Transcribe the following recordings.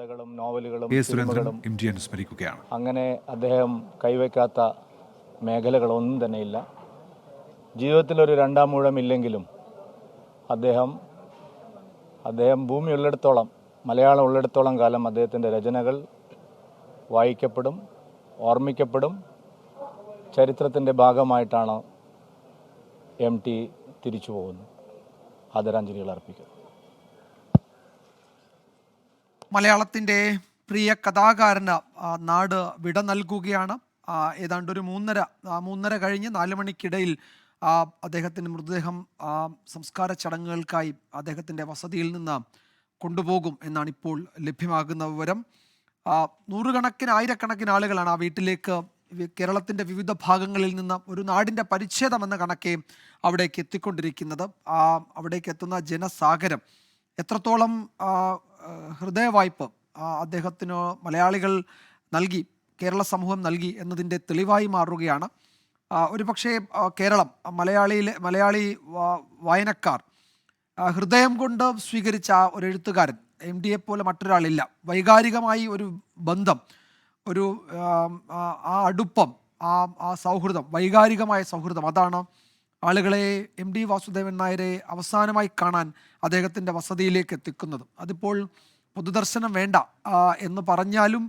കഥകളും നോവലുകളും K Surendran M G അനുസ്മരിക്കുകയാണ് അങ്ങനെ അദ്ദേഹം കൈവയ്ക്കാത്ത മേഖലകളൊന്നും തന്നെയില്ല. ജീവിതത്തിലൊരു രണ്ടാം മൂഴമില്ലെങ്കിലും അദ്ദേഹം അദ്ദേഹം ഭൂമി ഉള്ളിടത്തോളം മലയാളം ഉള്ളിടത്തോളം കാലം അദ്ദേഹത്തിന്റെ രചനകൾ വായിക്കപ്പെടും ഓർമ്മിക്കപ്പെടും. ചരിത്രത്തിന്റെ ഭാഗമായിട്ടാണ് എം ടി തിരിച്ചു പോകുന്നത്. ആദരാഞ്ജലികൾ അർപ്പിക്കുന്നു. മലയാളത്തിന്റെ പ്രിയ കഥാകാരന് നാട് വിട നൽകുകയാണ്. ഏതാണ്ട് ഒരു മൂന്നര മൂന്നര കഴിഞ്ഞ് നാല് മണിക്കിടയിൽ അദ്ദേഹത്തിന്റെ മൃതദേഹം സംസ്കാര ചടങ്ങുകൾക്കായി അദ്ദേഹത്തിന്റെ വസതിയിൽ നിന്ന് കൊണ്ടുപോകും എന്നാണ് ഇപ്പോൾ ലഭ്യമാകുന്ന വിവരം. നൂറുകണക്കിന് ആയിരക്കണക്കിന് ആളുകളാണ് ആ വീട്ടിലേക്ക് കേരളത്തിന്റെ വിവിധ ഭാഗങ്ങളിൽ നിന്ന് ഒരു നാടിന്റെ പരിച്ഛേദം എന്ന കണക്കെ അവിടേക്ക് എത്തിക്കൊണ്ടിരിക്കുന്നത്. അവിടേക്ക് എത്തുന്ന ജനസാഗരം എത്രത്തോളം ഹൃദയവായ്പ് അദ്ദേഹത്തിന് മലയാളികൾ നൽകി കേരള സമൂഹം നൽകി എന്നതിന്റെ തെളിവായി മാറുകയാണ്. ഒരു പക്ഷേ കേരളം മലയാളിയിലെ മലയാളി വായനക്കാർ ഹൃദയം കൊണ്ട് സ്വീകരിച്ച ഒരു എഴുത്തുകാരൻ എം ഡിയെ പോലെ മറ്റൊരാളില്ല. വൈകാരികമായി ഒരു ബന്ധം ഒരു ആ അടുപ്പം ആ ആ സൗഹൃദം വൈകാരികമായ സൗഹൃദം അതാണ് ആളുകളെ എം ഡി വാസുദേവൻ നായരെ അവസാനമായി കാണാൻ അദ്ദേഹത്തിന്റെ വസതിയിലേക്ക് എത്തിക്കുന്നത്. അതിപ്പോൾ പൊതുദർശനം വേണ്ട എന്ന് പറഞ്ഞാലും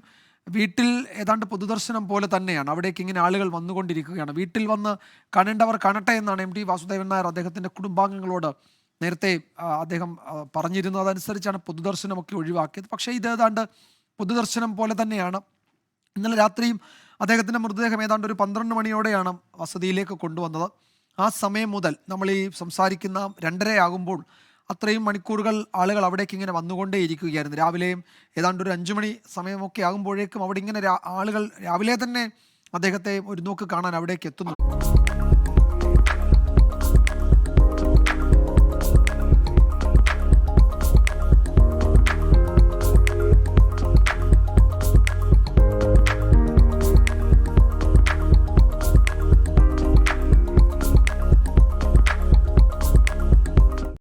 വീട്ടിൽ ഏതാണ്ട് പൊതുദർശനം പോലെ തന്നെയാണ്. അവിടേക്ക് ഇങ്ങനെ ആളുകൾ വന്നുകൊണ്ടിരിക്കുകയാണ്. വീട്ടിൽ വന്ന് കാണേണ്ടവർ കാണട്ടെ എന്നാണ് എം ടി വാസുദേവൻ നായർ അദ്ദേഹത്തിന്റെ കുടുംബാംഗങ്ങളോട് നേരത്തെ അദ്ദേഹം പറഞ്ഞിരുന്നതനുസരിച്ചാണ് പൊതുദർശനമൊക്കെ ഒഴിവാക്കിയത്. പക്ഷേ ഇത് ഏതാണ്ട് പൊതുദർശനം പോലെ തന്നെയാണ്. ഇന്നലെ രാത്രിയും അദ്ദേഹത്തിന്റെ മൃതദേഹം ഏതാണ്ട് ഒരു പന്ത്രണ്ട് മണിയോടെയാണ് വസതിയിലേക്ക് കൊണ്ടുവന്നത്. ആ സമയം മുതൽ നമ്മൾ ഈ സംസാരിക്കുന്ന രണ്ടരയാകുമ്പോൾ അത്രയും മണിക്കൂറുകൾ ആളുകൾ അവിടേക്ക് ഇങ്ങനെ വന്നുകൊണ്ടേയിരിക്കുകയായിരുന്നു. രാവിലെയും ഏതാണ്ട് ഒരു അഞ്ചു മണി സമയമൊക്കെ ആകുമ്പോഴേക്കും അവിടെ ഇങ്ങനെ ആളുകൾ രാവിലെ തന്നെ അദ്ദേഹത്തെ ഒരു നോക്ക് കാണാൻ അവിടേക്ക് എത്തുന്നു.